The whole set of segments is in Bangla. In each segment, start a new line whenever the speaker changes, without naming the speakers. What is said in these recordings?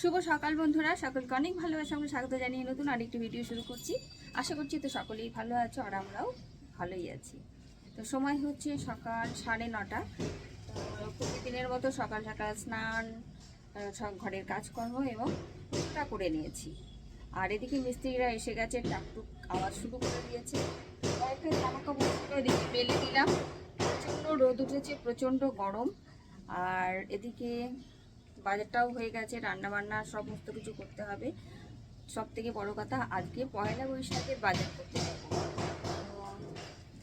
শুভ সকাল বন্ধুরা, সকলকে অনেক ভালোবাসা, আমরা স্বাগত জানিয়ে নতুন আরেকটি ভিডিও শুরু করছি। আশা করছি তো সকলেই ভালো আছো আর আমরাও ভালোই আছি। তো সময় হচ্ছে সকাল সাড়ে নটা। প্রতিদিনের মতো সকাল সকাল স্নান সব ঘরের কাজকর্ম এবং টুকটা করে নিয়েছি। আর এদিকে মিস্ত্রিরা এসে গেছে টাকটুক আওয়াজ শুরু করে দিয়েছে। কয়েকটা জামা এদিকে মেলে দিলাম। প্রচণ্ড রোদ উঠেছে, প্রচণ্ড গরম। আর এদিকে বাজারটাও হয়ে গেছে রান্না বান্না সমস্ত কিছু করতে হবে। সব থেকে বড় কথা, আজকে পয়লা বৈশাখের বাজার করতে তো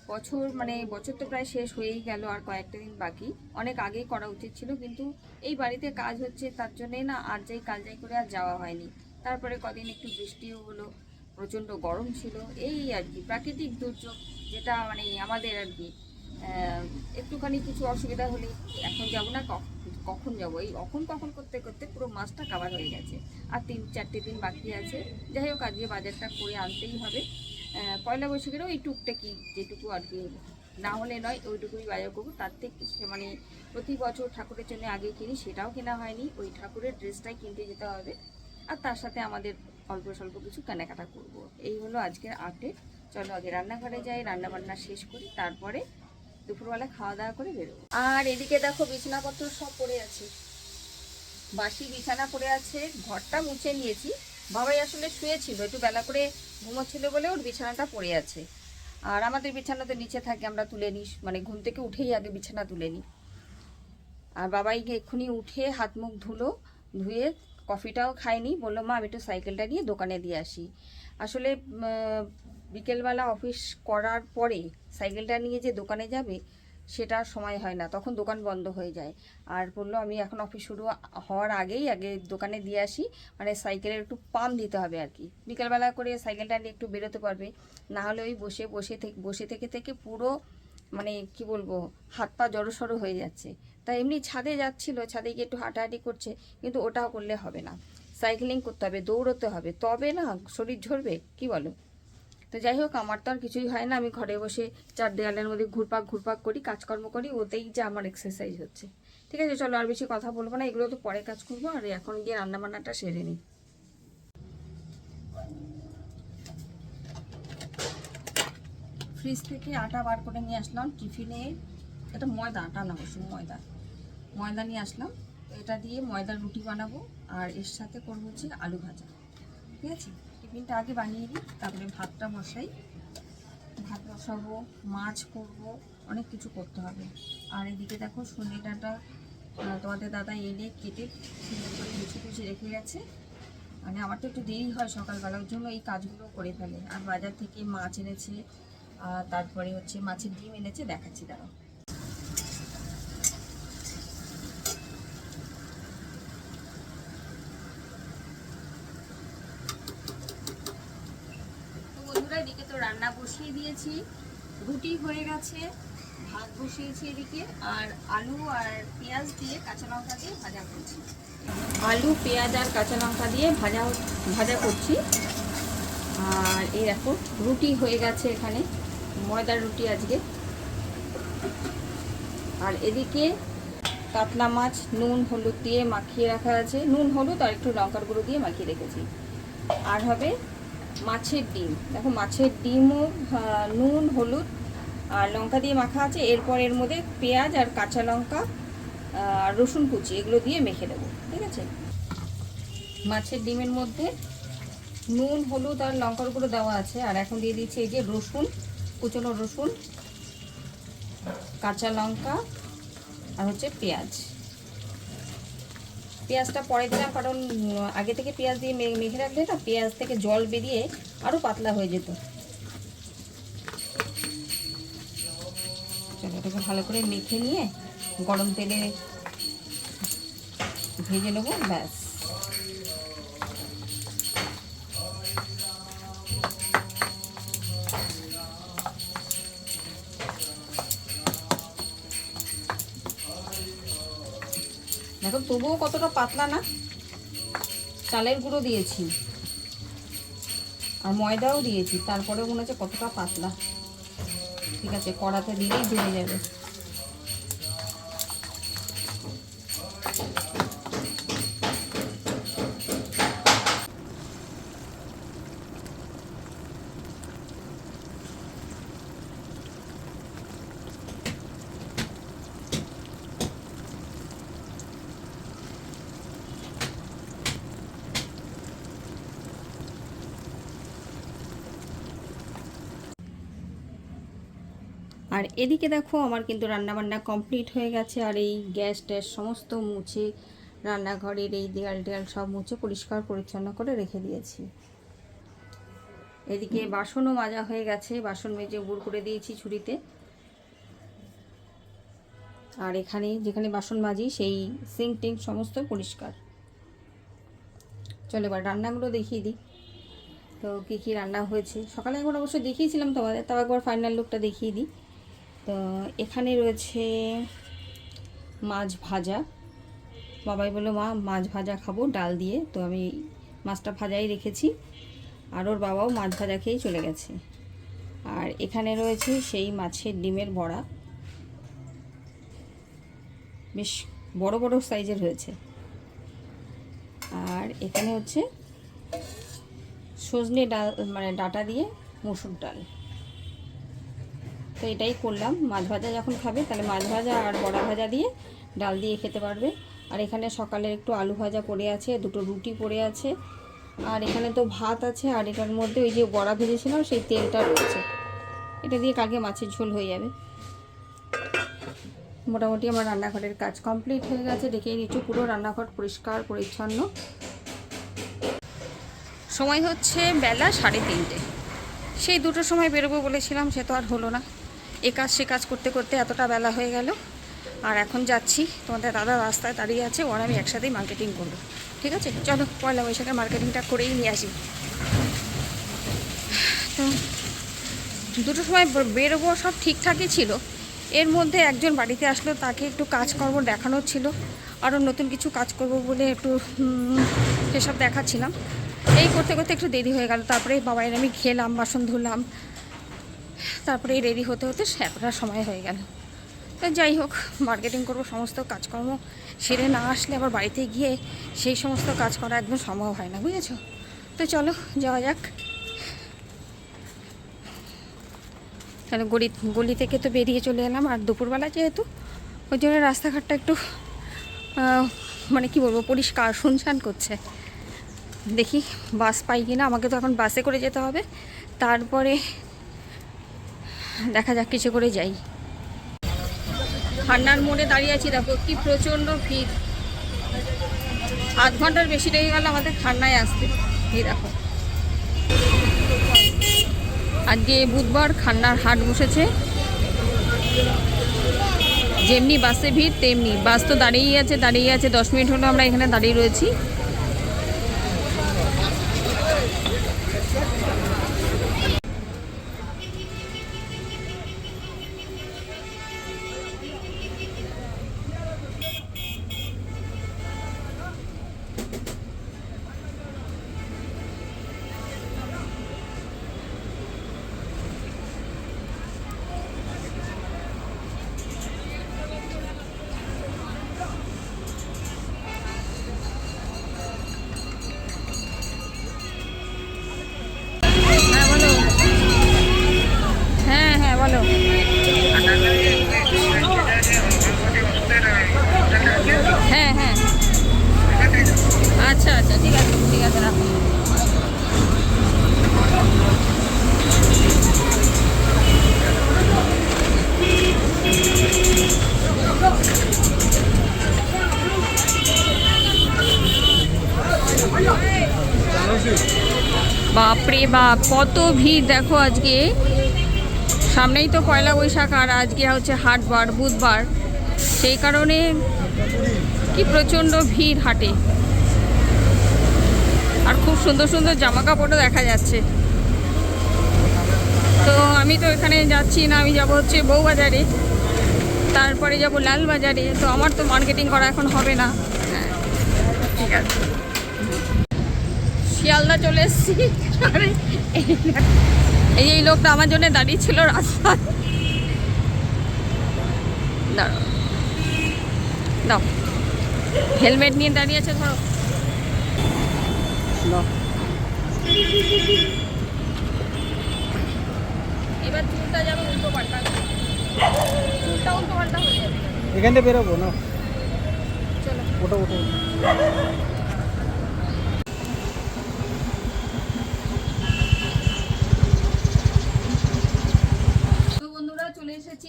বছর মানে বছর তো প্রায় শেষ হয়েই গেল আর কয়েকটা দিন বাকি। অনেক আগেই করা উচিত ছিল, কিন্তু এই বাড়িতে কাজ হচ্ছে তার জন্যে না আর যাই কাল যাই করে আর যাওয়া হয়নি। তারপরে কদিন একটু বৃষ্টিও হলো, প্রচণ্ড গরম ছিল, এই আর কি, প্রাকৃতিক দুর্যোগ যেটা মানে আমাদের আর কি। একটুখানি কিছু অসুবিধা হলে এখন যাব না কখ- কখন যাব? এই কখন কখন করতে করতে পুরো মাছটা কাবার হয়ে গেছে। আর তিন, চারটে দিন বাকি আছে। যাই হোক, আজকে বাজারটা করে আনতেই হবে। পয়লা বৈশাখেরও এই টুকটাকি যেটুকু আর কি না হলে নয়, ওইটুকুই বাজার করব। তার থেকে মানে প্রতি বছর ঠাকুরের জন্য আগে কিনি, সেটাও কেনা হয়নি। ওই ঠাকুরের ড্রেসটাই কিনতে যেতে হবে। আর তার সাথে আমাদের অল্প স্বল্প কিছু কেনাকাটা করব। এই হলো আজকের আপডেট চলো আগে রান্নাঘরে যাই রান্না বান্না শেষ করি। তারপরে দুপুরবেলা খাওয়া দাওয়া করে বেরোবো। আর এদিকে দেখো বিছানাপত্র সব পড়ে আছে। বাসি বিছানা পড়ে আছে, ঘরটা মুছে নিয়েছি। বাবাই আসলে শুয়েছিল, একটু বেলা করে ঘুমোচ্ছিল বলে ওর বিছানাটা পড়ে আছে। আর আমাদের বিছানা তো নিচে থাকে, আমরা তুলে নিই মানে ঘুম থেকে উঠেই আগে বিছানা তুলে নিই। আর বাবাইকে এক্ষুনি উঠে হাত মুখ ধুলো, ধুয়ে কফিটাও খায়নি, বলল, মা, আমি একটু সাইকেলটা নিয়ে দোকানে দিয়ে আসি। আসলে বিকেলবেলা অফিস করার পরে সাইকেলটা নিয়ে যে দোকানে যাবে, সেটা সময় হয় না। তখন দোকান বন্ধ হয়ে যায়। আর বলল, আমি এখন অফিস শুরু হওয়ার আগেই আগে দোকানে দিয়ে আসি। মানে সাইকেলের একটু পাম দিতে হবে আর কি। বিকেলবেলা করে সাইকেলটা নিয়ে একটু বেরোতে পারবে। না হলে ওই বসে বসে থেকে বসে থেকে থেকে পুরো মানে কি বলব, হাত পা জড়সড়ো হয়ে যাচ্ছে। তাই এমনি ছাদে যাচ্ছিল, ছাদে গিয়ে একটু হাঁটাহাঁটি করছে, কিন্তু ওটাও করলে হবে না। সাইকেলিং করতে হবে, দৌড়তে হবে। তবে না, শরীর ঝরবে? কি বলো? তো যাই হোক, আমার তো আর কিছুই হয় না। আমি ঘরে বসে চার দেওয়ালের মধ্যে ঘুরপাক ঘুরপাক করি, কাজকর্ম করি, ওতেই যে আমার এক্সারসাইজ হচ্ছে। ঠিক আছে, চলো আর বেশি কথা বলব না, এগুলো তো পরে কাজ করব, আর এখন গিয়ে রান্নাবান্নাটা সেরে নিই। ফ্রিজ থেকে আটা বার করে নিয়ে আসলাম, টিফিনে এটা ময়দা, আটা না অবশ্য ময়দা। ময়দা নিয়ে আসলাম, এটা দিয়ে ময়দার রুটি বানাবো, আর এর সাথে করব হচ্ছে আলু ভাজা। ঠিক আছে? টিফিনটা আগে বানিয়ে দিই, তারপরে ভাতটা বসাই। ভাত বসাবো, মাছ করব, অনেক কিছু করতে হবে। আর এদিকে দেখো সন্ধ্যে ডাঁটা তোমাদের দাদা এনে কেটে কুচি কুচি রেখে গেছে। মানে আমার তো একটু দেরি হয় সকালবেলা, ওর জন্য এই কাজগুলো করে ফেলে। আর বাজার থেকে মাছ এনেছে, আর তারপরে হচ্ছে মাছের ডিম এনেছে, দেখাচ্ছি দাঁড়াও তো বন্ধুরা এদিকে তো রান্না বসিয়ে দিয়েছি রুটি হয়ে গেছে, ভাত বসিয়েছি এদিকে, আর আলু আর পেঁয়াজ দিয়ে কাঁচা লঙ্কা দিয়ে ভাজা করছি। আলু, পেঁয়াজ আর কাঁচা লঙ্কা দিয়ে ভাজা ভাজা করছি। আর এই দেখো, রুটি হয়ে গেছে এখানে, ময়দার রুটি আজকে। আর এদিকে কাতলা মাছ, নুন, হলুদ দিয়ে মাখিয়ে রাখা আছে। নুন, হলুদ আর একটু লঙ্কার গুঁড়ো দিয়ে মাখিয়ে রেখেছি। আর হবে মাছের ডিম। দেখো মাছের ডিমও নুন, হলুদ আর লঙ্কা দিয়ে মাখা আছে। এরপর এর মধ্যে পেঁয়াজ আর কাঁচা লঙ্কা আর রসুন কুচি এগুলো দিয়ে মেখে দেবো ঠিক আছে? মাছের ডিমের মধ্যে নুন, হলুদ আর লঙ্কার গুঁড়ো দেওয়া আছে। আর এখন দিয়ে দিচ্ছি এই যে রসুন, কুচনো রসুন, কাঁচা লঙ্কা আর হচ্ছে পেঁয়াজ। পেঁয়াজটা পরে দিলাম, কারণ আগে থেকে পেঁয়াজ দিয়ে মেখে রাখলে না পেঁয়াজ থেকে জল বেরিয়ে আরও পাতলা হয়ে যেত। চলো, এটাকে ভালো করে মেখে নিয়ে গরম তেলে ভেজে নেব, ব্যাস। দেখো, তবুও কতটা পাতলা না? চালের গুঁড়ো দিয়েছি। আর ময়দাও দিয়েছি তারপরে মনে হচ্ছে কতটা পাতলা। ঠিক আছে, কড়াতে দিলেই ধরে যাবে। আর এদিকে দেখো আমার কিন্তু রান্নাবান্না কমপ্লিট হয়ে গেছে আর এই গ্যাস ট্যাস সমস্ত মুছে রান্নাঘরের এই দেয়াল টেয়াল সব মুছে পরিষ্কার পরিচ্ছন্ন করে রেখে দিয়েছি। এদিকে বাসনও মাজা হয়ে গেছে, বাসন মেজে গুড় করে দিয়েছি ছুরিতে। আর এখানে যেখানে বাসন মাজি সেই সিঙ্ক টিঙ্ক সমস্ত পরিষ্কার। চলো এবার রান্নাগুলো দেখিয়ে দিই। তো কী কী রান্না হয়েছে? সকালে একবার অবশ্য দেখিয়েছিলাম তোমাদের, তাও একবার ফাইনাল লুকটা দেখিয়ে দিই। তো এখানে রয়েছে মাছ ভাজা। বাবাই বলল, মা, মাছ ভাজা খাব ডাল দিয়ে। তো আমি মাছটা ভাজাই রেখেছি আর ওর বাবাও মাছ ভাজা খেয়েই চলে গেছে। আর এখানে রয়েছে সেই মাছের ডিমের বড়া। বেশ বড় বড় সাইজের হয়েছে। আর এখানে হচ্ছে সজনে ডাল মানে ডাটা দিয়ে মুসুর ডাল। তো এটাই করলাম। মাছ ভাজা যখন খাবে, তাহলে মাছ ভাজা আর বড়া ভাজা দিয়ে ডাল দিয়ে খেতে পারবে। আর এখানে সকালে একটু আলু ভাজা পড়ে আছে, দুটো রুটি পড়ে আছে। আর এখানে তো ভাত আছে, আর এটার মধ্যে ওই যে বড়া ভেজেছিলাম, সেই তেলটা রয়েছে। এটা দিয়ে কালকে মাছের ঝোল হয়ে যাবে। মোটামুটি আমার রান্নাঘরের কাজ কমপ্লিট হয়ে গেছে। দেখেই নিচ্ছি, পুরো রান্নাঘর পরিষ্কার, পরিচ্ছন্ন। সময় হচ্ছে বেলা সাড়ে তিনটে। সেই দুটোর সময় বেরোবো বলেছিলাম, সে তো আর হলো না। এ কাজ সে কাজ করতে করতে এতটা বেলা হয়ে গেল। আর এখন যাচ্ছি, তোমাদের দাদা রাস্তায় দাঁড়িয়ে আছে, ওর আমি একসাথেই মার্কেটিং করব। ঠিক আছে? চলো, পয়লা বৈশাখের মার্কেটিংটা করেই নিয়ে আসি। তো দুটো সময় বেরোবো সব ঠিকঠাকই ছিল। এর মধ্যে একজন বাড়িতে আসলো, তাকে একটু কাজকর্ম দেখানোর ছিল। আরও নতুন কিছু কাজ করব বলে একটু সেসব দেখাচ্ছিলাম। এই করতে করতে একটু দেরি হয়ে গেল। তারপরে বাবাইয়ের আমি খেলাম, বাসন ধুলাম তারপরে রেডি হতে হতে এতটা সময় হয়ে গেল। তো যাই হোক মার্কেটিং করব, সমস্ত কাজকর্ম সেরে না আসলে আবার বাড়িতে গিয়ে সেই সমস্ত কাজ করা একদম সম্ভব হয় না, বুঝেছ? তো চলো, যাওয়া যাক। তাহলে গলি গলি থেকে তো বেরিয়ে চলে এলাম, আর দুপুরবেলা যেহেতু, ওই জন্য রাস্তাঘাটটা একটু মানে কি বলব, পরিষ্কার, শুনশান করছে। দেখি বাস পাই কিনা? আমাকে তো এখন বাসে করে যেতে হবে। তারপরে দেখা যাক কিছু করে যাই। ঠান্ডার মোড়ে দাঁড়িয়ে আছি, দেখো কি প্রচণ্ড ভিড়। আধ ঘণ্টার বেশি লেগে গেল আমাদের ঠান্ডায় আসতে। এই দেখো। আজকে বুধবার খান্নার হাট বসেছে। যেমনি বাসে ভিড়, তেমনি। বাস তো দাঁড়িয়েই আছে দাঁড়িয়ে আছে। দশ মিনিট হলো আমরা এখানে দাঁড়িয়ে রয়েছি। বাপরে বাপ, কত ভিড় দেখো আজকে। সামনেই তো পয়লা বৈশাখ, আর আজকে হচ্ছে হাটবার, বুধবার। সেই কারণে কি প্রচণ্ড ভিড় হাটে। আর খুব সুন্দর সুন্দর জামা কাপড়ও দেখা যাচ্ছে। তো আমি তো এখানে যাচ্ছি না, আমি যাব হচ্ছে বউবাজারে। তারপরে যাব লালবাজারে। তো আমার তো মার্কেটিং করা এখন হবে না। হ্যাঁ ঠিক আছে। শিয়ালদা চলে এসেছি। এই এই লোকটা আমার জন্য দাঁড়িয়ে ছিল রাস্তায়। দাঁড়াও। দাও হেলমেট নিয়ে দাঁড়িয়ে আছে ধরো। এবার চুলটা যাবে উল্টো পাল্টা চুলটা উল্টো পাল্টা হয়ে যাবে।
এখান থেকে বেরোবো না
চলো।
ওটা ওটা
তো বন্ধুরা চলে এসেছি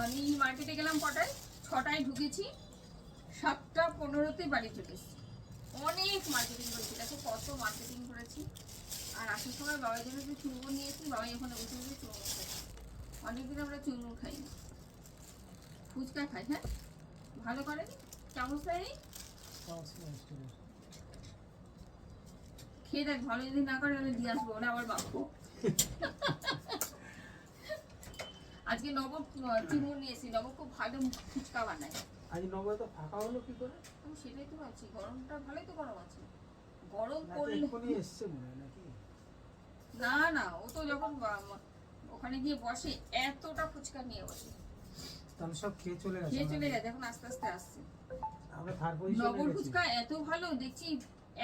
আমি মার্কেটে গেলাম কটায়? ছটায় ঢুকেছি। সাতটা পনেরোতে বাড়ি চলে এসেছি। অনেক মার্কেটিং করেছি দেখো কত মার্কেটিং করেছি। আর আসার সময় বাবার জন্য যে চুরমুর নিয়েছি বাবাই ওখানে বসে বসে চুরমুর খাই অনেকদিন আমরা চুরমুর খাই না। ফুচকা খাই হ্যাঁ? ভালো করে? চামচ দেয় খেয়ে দেখ ভালো যদি না করে তাহলে দিয়ে আসব ওরা আবার বাঁকবো আজকে নব চুরমুর নিয়েছি নব খুব ভালো ফুচকা বানায়।
আজ নবয় তো ফাঁকা হলো কি করে?
আমি সেটাই তো ভাবছি। গরমটা ভালোই তো গরম আছে। গরম
এসছে মনে হয় নাকি?
না না ও তো যখন ওখানে গিয়ে বসে এতটা ফুচকা নিয়ে বসে।
তাহলে সব খেয়ে চলে গেছে
খেয়ে চলে গেছে এখন আস্তে আস্তে আসছে।
আমরা থার্ড পজিশনে
নগর ফুচকা এত ভালো দেখছি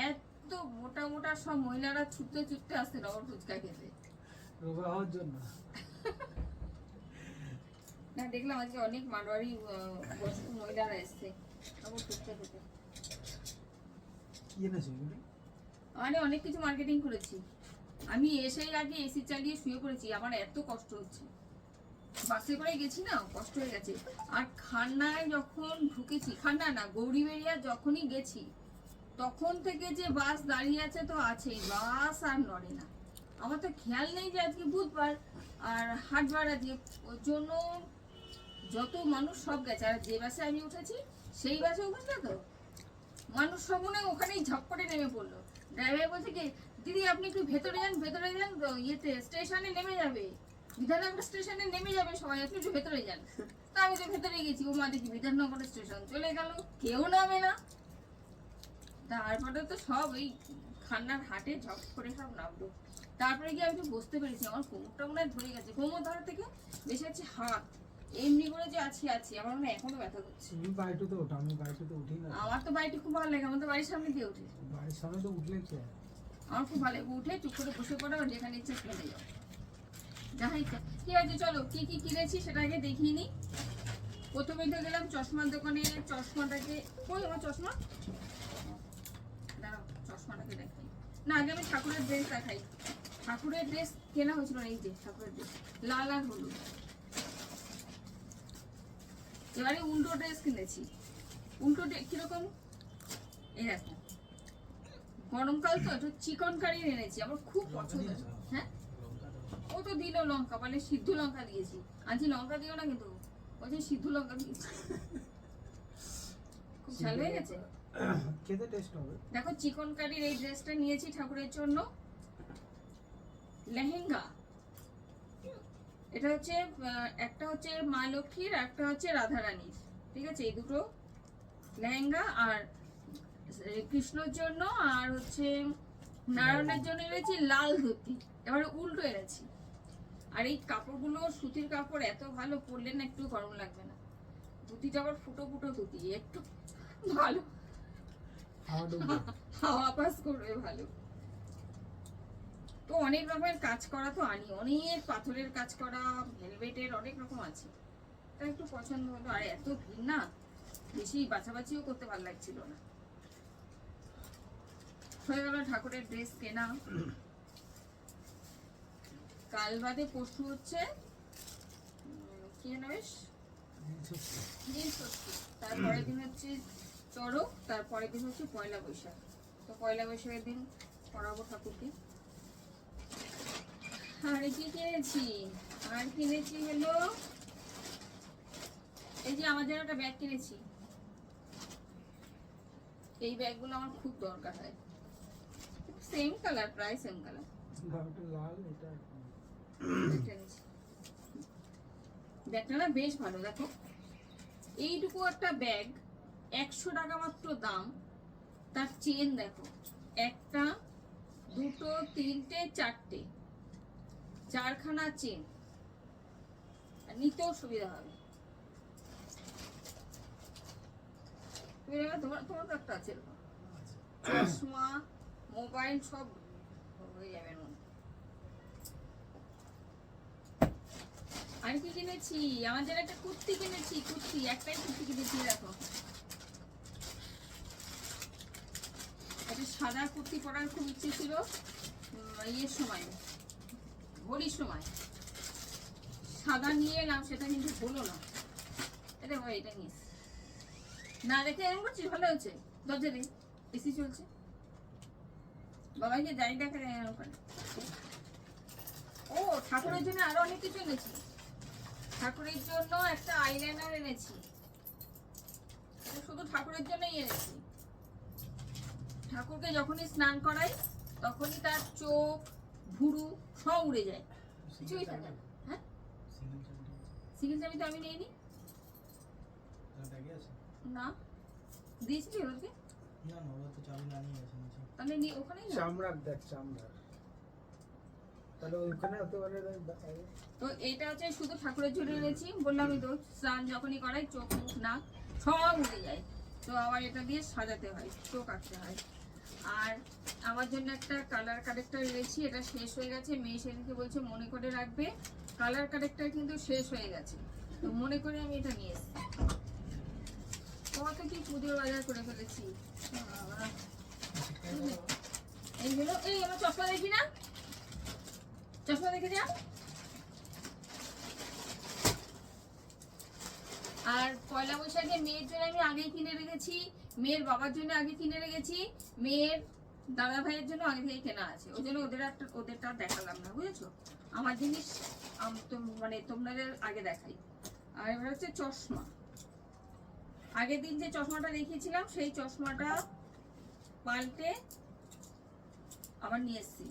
এত মোটা মোটা সব মহিলারা ছুটতে ছুটতে আসছে নগর ফুচকা খেতে।
রোগা হওয়ার জন্য।
না দেখলাম আজকে অনেক মারোয়ারি মহিলারা এসছে। মানে অনেক কিছু মার্কেটিং করেছি। আমি এসেই আগে এসি চালিয়ে শুয়ে পড়েছি আমার এত কষ্ট হচ্ছে। বাসে করে গেছি না কষ্ট হয়ে গেছে। আর খান্নায় যখন ঢুকেছি খান্না না গৌরীবেরিয়া যখনই গেছি তখন থেকে যে বাস দাঁড়িয়ে আছে তো আছেই বাস আর নড়ে না। আমার তো খেয়াল নেই যে আজকে বুধবার আর হাটবার আজকে ওর জন্য যত মানুষ সব গেছে, আর যে বাসে আমি উঠেছি, সেই বাসে উঠেছে তো? মানুষ সব মনে হয় ওখানেই করে নেমে পড়ল। ড্রাইভার বলছে কি, দিদি, আপনি একটু ভেতরে যান ভেতরে যান ইয়েতে স্টেশনে নেমে যাবে। বিধাননগর স্টেশনে নেমে যাবে সবাই, আপনি একটু ভেতরে যান। তা আমি তো ভেতরে গেছি, ও মা দেখি বিধাননগর স্টেশন চলে গেল, কেউ নামে না। তারপরে তো সব ওই খান্নার হাটে ঝপ করে সব নামলো। তারপরে গিয়ে আমি তো বুঝতে পেরেছি, আমার কোমরটা মনে হয় ধরে গেছে। কোমর ধরা থেকে বেশি হচ্ছে হাত। এমনি করে যে আছি আছি। আমার মনে এখনও ব্যথা করছে।
তুমি বাড়িতে ওঠো আমি বাড়িতে উঠি না।
আমার তো বাড়িটি খুব ভালো লাগে আমার তো বাড়ির সামনে দিয়ে উঠে।
বাড়ির সামনে তো উঠলে কি?
আমার খুব ভালো লাগে। উঠে চুপ করে বসে পড়ো আর যেখানে ইচ্ছে চলে যাও। ঠিক আছে চলো কি কি কিনেছি সেটা আগে দেখিয়ে নি। প্রথমে তো গেলাম চশমার দোকানে চশমাটাকে কই আমার চশমা? দাঁড়াও চশমাটাকে দেখাই। না আগে আমি ঠাকুরের ড্রেস দেখাই। ঠাকুরের ড্রেস কেনা হয়েছিল এই যে ঠাকুরের ড্রেস লাল আর হলুদ। এবারে উল্টো ড্রেস কিনেছি। উল্টো ড্রে- কীরকম? এই দেখো। গরমকাল তো একটু চিকন কারি এনেছি আমার খুব পছন্দ। হ্যাঁ? ও তো দিল লঙ্কা মানে সিদ্ধ লঙ্কা দিয়েছি। আজ লঙ্কা দিও না কিন্তু বলছে সিদ্ধ লঙ্কা দিয়েছি। খুব ঝাল হয়ে গেছে?
খেতে টেস্ট হবে।
দেখো চিকন কারির এই ড্রেসটা নিয়েছি ঠাকুরের জন্য। লেহেঙ্গা। এটা হচ্ছে একটা হচ্ছে মা লক্ষ্মীর একটা হচ্ছে রাধারানীর। ঠিক আছে? এই দুটো লেহেঙ্গা আর কৃষ্ণর জন্য আর হচ্ছে নারায়ণের জন্য এনেছি লাল ধুতি। এবারে উল্টো এনেছি। আর এই কাপড়গুলো সুতির কাপড় এত ভালো পরলে না একটু গরম লাগবে না। ধুতিটা আবার ফুটো ফুটো ধুতি একটু ভালো। হাওয়া পাস করবে ভালো। তো অনেক রকমের কাজ করা তো আনি। অনেক পাথরের কাজ করা ভেলভেটের অনেক রকম আছে। তা একটু পছন্দ হলো। আর এত ভিড় না, বেশি বাছাবাছিও করতে ভালো লাগছিল না। হয়ে গেল ঠাকুরের ড্রেস কেনা। কাল বাদে পরশু হচ্ছে তারপরের দিন হচ্ছে চড়ক, তারপরের দিন হচ্ছে পয়লা বৈশাখ। তো পয়লা বৈশাখের দিন পড়াবো ঠাকুরকে। আর কি কিনেছি? আর কিনেছি হলো এই যে জন্য একটা ব্যাগ কিনেছি। এই ব্যাগগুলো আমার খুব দরকার হয়। সেম কালার প্রায় সেম কালার
লাল এটা
ব্যাগটা না বেশ ভালো দেখো। এইটুকু একটা ব্যাগ একশো টাকা মাত্র দাম। তার চেন দেখো। একটা দুটো তিনটে চারটে। চারখানা চেন। আর নিতেও সুবিধা হবে। তোমার তোমার তো একটা আছে। চশমা, মোবাইল সব হয়ে যাবে এর মধ্যে। আর কি কিনেছি? আমার জন্য একটা কুর্তি কিনেছি, কুর্তি, একটাই কুর্তি কিনেছি, দেখো। একটা সাদা কুর্তি পরার খুব ইচ্ছে ছিল ইয়ের সময়। হোলির সময় সাদা নিয়ে এলাম সেটা কিন্তু হলো না। এটা বাবা এটা নিস। না রেখে এরকম করছিস? ভালো হচ্ছে দরজা দে। এসি চলছে। বাবাকে যাই দেখা যায় এরকম করে ও, ঠাকুরের জন্য আরও অনেক কিছু এনেছি। ঠাকুরের জন্য একটা আইলাইনার এনেছি। শুধু ঠাকুরের জন্যই এনেছি। ঠাকুরকে যখনই স্নান করাই, তখনই তার চোখ ভুরু সব উড়ে যায়। কিছুই থাকে। না হ্যাঁ? সিঙ্গেল চাবি তো আমি নিইনি। না। দিয়েছিলি ওদেরকে? তাহলে নিয়ে ওখানেই না?
চামড়ার দেখ চামড়ার। তাহলে ওইখানে হতে পারে দেখ-
তো এইটা হচ্ছে শুধু ঠাকুরের জন্য এনেছি। বললামই তো স্নান যখনই করাই চোখ মুখ নাক সব উঠে যায়। তো আবার এটা দিয়ে সাজাতে হয় চোখ আঁকতে হয়। আর আমার জন্য একটা কালার কারেক্টার এনেছি, এটা শেষ হয়ে গেছে। মেয়ে সেদিনকে বলছে, মনে করে রাখবে কালার কারেক্টার কিন্তু শেষ হয়ে গেছে। তো মনে করে আমি এটা নিয়ে এসেছি। কত কি পুজোর বাজার করে ফেলেছি? এইগুলো এই আমার চশমা দেখি না? চশমা দেখে যা আর পয়লা বৈশাখে মেয়ের জন্য আমি আগেই কিনে রেখেছি। মেয়ের বাবার জন্য আগে কিনে রেখেছি, মেয়ের দাদা ভাইয়ের জন্য আগে থেকে কেনা আছে। ওই জন্য ওদের একটা ওদেরটা দেখালাম না, বুঝেছ? আমার জিনিস মানে তোমাদের আগে দেখাই। আর এবার হচ্ছে চশমা। আগের দিন যে চশমাটা রেখেছিলাম সেই চশমাটা পাল্টে আবার নিয়ে এসছি।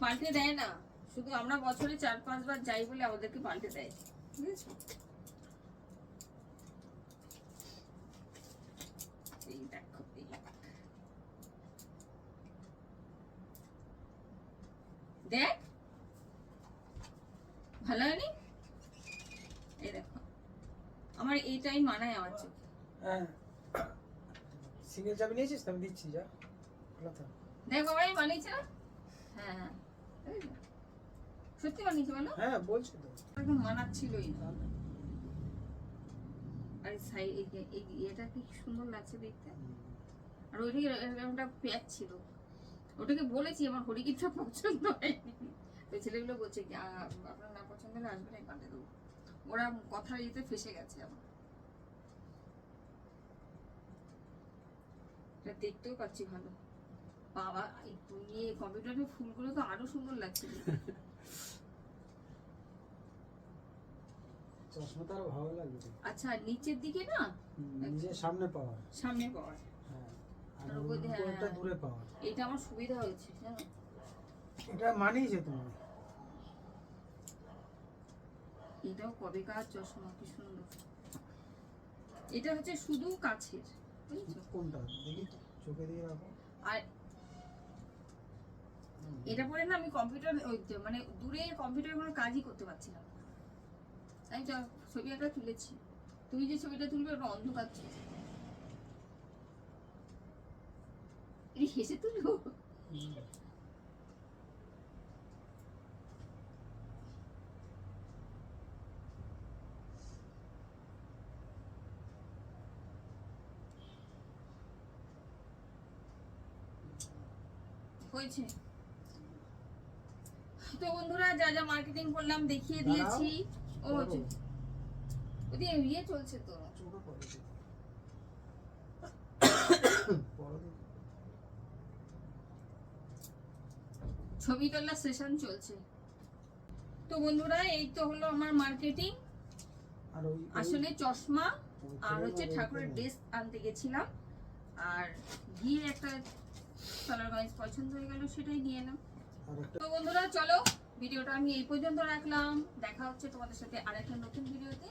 পাল্টে দেয় না। শুধু আমরা বছরে চার পাঁচবার যাই বলে আমাদেরকে পাল্টে দেয়। বুঝেছ এই দেখো এই দেখ। ভালো হয়নি? এই দেখো। আমার এইটাই মানায় আমার চোখে।
হ্যাঁ। সিঙ্গেল চাবি নিয়েছিস? আমি দিচ্ছি যা। ভালো থাক।
দেখ বাবা এই বানিয়েছে না? হ্যাঁ হ্যাঁ। সত্যি বানিয়েছে বলো?
হ্যাঁ বলছি তো।
একদম মানাচ্ছিলই না। আর সাই এই এটা কি সুন্দর লাগছে দেখতে? আর ওইটাকে একটা প্যাচ ছিল। ওটাকে বলেছি আমার হরিগীতটা পছন্দ হয়নি। তো ছেলেগুলো বলছে কি আপনার না পছন্দ হলে আসবেন পাল্টে দেবো ওরা কথার ইয়েতে ফেসে গেছে আমার এটা দেখতেও পাচ্ছি ভালো। বাবা ইয়ে কম্পিউটারের ফুলগুলো তো আরও সুন্দর লাগছে দেখতে।
চশমা আরও ভালো লাগবে।
আচ্ছা নিচের দিকে না?
সামনে পাওয়া।
সামনে পাওয়ার
হ্যাঁ
হ্যাঁ।
দূরে পাওয়া
এটা আমার সুবিধা হয়েছে জানো
এটা মানিয়েছে
এটাও কবেকার চশমা কি সুন্দর। এটা হচ্ছে শুধু কাছের
কোনটা? দেখি চোখে দিয়ে রাখো।
আর এটা পরে না আমি কম্পিউটার মানে দূরে কম্পিউটারে কোনো কাজই করতে পারছিলাম না। আমি ছবি একটা তুলেছি তুমি যে ছবিটা তুলবে ওটা অন্ধকার ছিল এই হেসে তুলবো হয়েছে। তো বন্ধুরা যা যা মার্কেটিং করলাম দেখিয়ে দিয়েছি। ও। ওদিকে ইয়ে চলছে তো
চোখে পড়ে দেখি। পড়ো দেখি।
ছবি তোলার সেশন চলছে। তো বন্ধুরা এই তো হলো আমার মার্কেটিং। আসলে চশমা আর হচ্ছে ঠাকুরের ড্রেস আনতে গেছিলাম। আর গিয়ে একটা কালার গাইজ পছন্দ হয়ে গেল সেটাই নিয়ে এলাম। তো বন্ধুরা চলো ভিডিওটা আমি এই পর্যন্ত রাখলাম। দেখা হচ্ছে তোমাদের সাথে আরেকটা নতুন ভিডিওতে।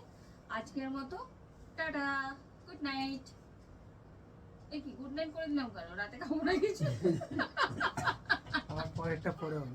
আজকের মতো টাটা গুড নাইট এই কি গুড নাইট করে দিলাম কেন? রাতে খাব না কিছু?
আমার পরেরটা পরে হবে